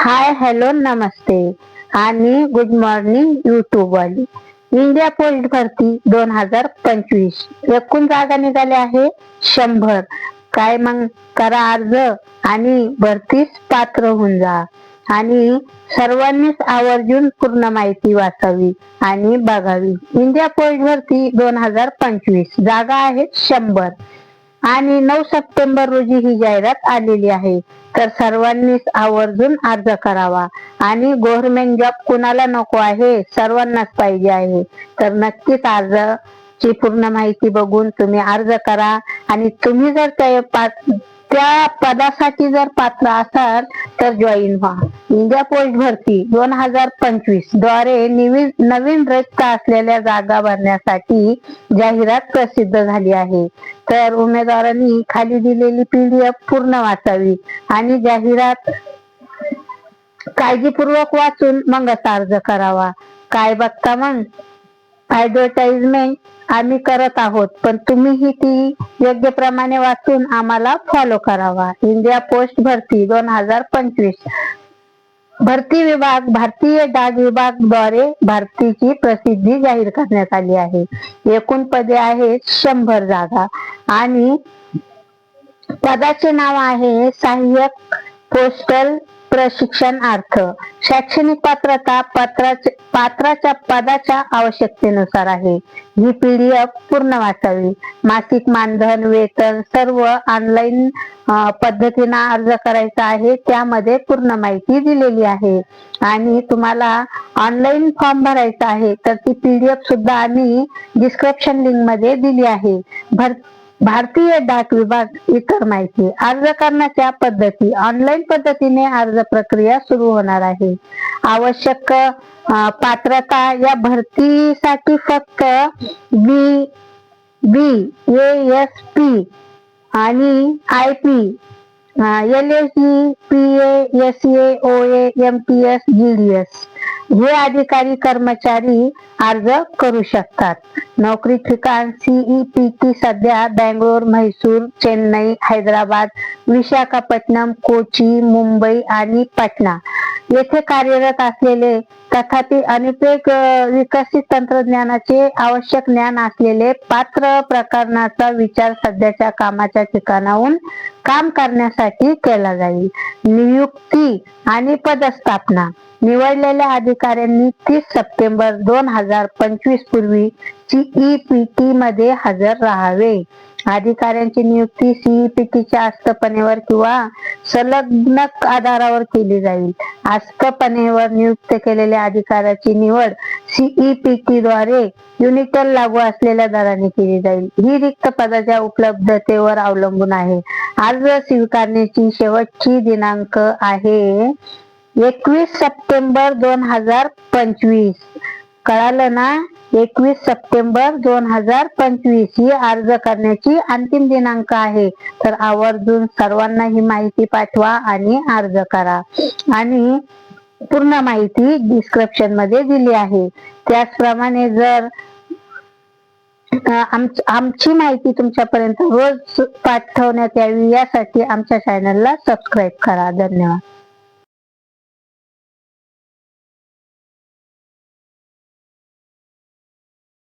हाय hello नमस्ते. आणि good morning YouTube वाली. इंडिया पोस्ट भरती दोन हजार पंचवीस. एकूण जागा निघाल्या आहे शंभर. काय मग करा अर्ज आणि भरतीस पात्र होऊन जा. आणि सर्वांनीच आवर्जून पूर्ण माहिती वाचावी आणि बघावी. इंडिया पोस्ट भरती दोन हजार पंचवीस. जागा आहेत शंभर. आणि नऊ सप्टेंबर रोजी ही जाहिरात आलेली आहे. तर सर्वांनीच आवर्जून अर्ज करावा. आणि गव्हर्नमेंट जॉब कुणाला नको आहे सर्वांनाच पाहिजे आहे. तर नक्कीच अर्ज ची पूर्ण माहिती बघून तुम्ही अर्ज करा. आणि तुम्ही जर त्या पाच त्या पदासाठी जर पात्र असाल तर जॉईन व्हा. इंडिया पोस्ट भरती दोन हजार पंचवीसद्वारे नवीन नवीन रिक्त असलेल्या जागा भरण्यासाठी जाहिरात प्रसिद्ध झाली आहे. तर उमेदवारांनी खाली दिलेली पीडीएफ पूर्ण वाचावी आणि जाहिरात काळजीपूर्वक वाचून मगच अर्ज करावा. काय बघता मग ऍडव्हर्टाइजमेंट आम्ही करत आहोत पण तुम्हीही ती योग्य प्रमाणे वाचून आम्हाला फॉलो करावा. इंडिया पोस्ट भरती दोन हजार पंचवीस. भरती विभाग भारतीय डाक विभागद्वारे भरतीची प्रसिद्धी जाहीर करण्यात आली आहे. एकूण पदे आहेत शंभर जागा. आणि पदाचे नाव आहे सहाय्यक पोस्टल प्रशिक्षणार्थ शैक्षणिक पात्रता पात्राच्या पात्राच्या पदाच्या आवश्यकतेनुसार आहे. ही पीडीएफ पूर्ण वाचावी. मासिक मानधन वेतन सर्व ऑनलाईन पद्धतीनं अर्ज करायचा आहे त्यामध्ये पूर्ण माहिती दिलेली आहे. आणि तुम्हाला ऑनलाईन फॉर्म भरायचा आहे तर ती पीडीएफ सुद्धा आम्ही डिस्क्रिप्शन लिंकमध्ये दिली आहे. भर भारतीय डाक विभाग इतर माहिती. अर्ज करण्याच्या पद्धती. ऑनलाईन पद्धतीने अर्ज प्रक्रिया सुरू होणार आहे. आवश्यक पात्रता या भरतीसाठी फक्त बी बी एस पी आणि I P L S G P S A O M P S G D S हे अधिकारी कर्मचारी अर्ज करू शकतात. नोकरी ठिकाण सीईपी टी सध्या बेंगलोर म्हैसूर चेन्नई हैदराबाद विशाखापट्टणम कोची मुंबई आणि पटना येथे कार्यरत असलेले तथापि अनेक विकसित तंत्रज्ञानाचे आवश्यक ज्ञान असलेले पात्र प्रकरणाचा विचार सध्याच्या कामाच्या ठिकाणाहून काम करण्यासाठी केला जाईल. नियुक्ती आणि पदस्थापना. निवडलेल्या अधिकाऱ्यांनी तीस सप्टेंबर दोन हजार पंचवीस पूर्वी सीईपीटी मध्ये हजर राहावे. अधिकाऱ्यांची नियुक्ती सीईपीटीच्या आस्थपणेवर किंवा संलग्न आधारावर केली जाईल. आस्थपणेवर नियुक्त केलेल्या अधिकाऱ्याची निवड सीईपीटी द्वारे युनिटल लागू असलेल्या दराने केली जाईल. ही रिक्त पदाच्या उपलब्धतेवर अवलंबून आहे. अर्ज स्वीकारण्याची शेवटची दिनांक आहे एकवीस सप्टेंबर दोन हजार पंचवीस. कळालं ना? एकवीस सप्टेंबर दोन हजार पंचवीस ही अर्ज करण्याची अंतिम दिनांक आहे. तर आवर्जून सर्वांना ही माहिती पाठवा आणि अर्ज करा. आणि पूर्ण माहिती डिस्क्रिप्शनमध्ये दिली आहे. त्याचप्रमाणे जर आमची माहिती तुमच्यापर्यंत रोज पाठवण्यात यावी यासाठी आमच्या चॅनलला सबस्क्राईब करा. धन्यवाद.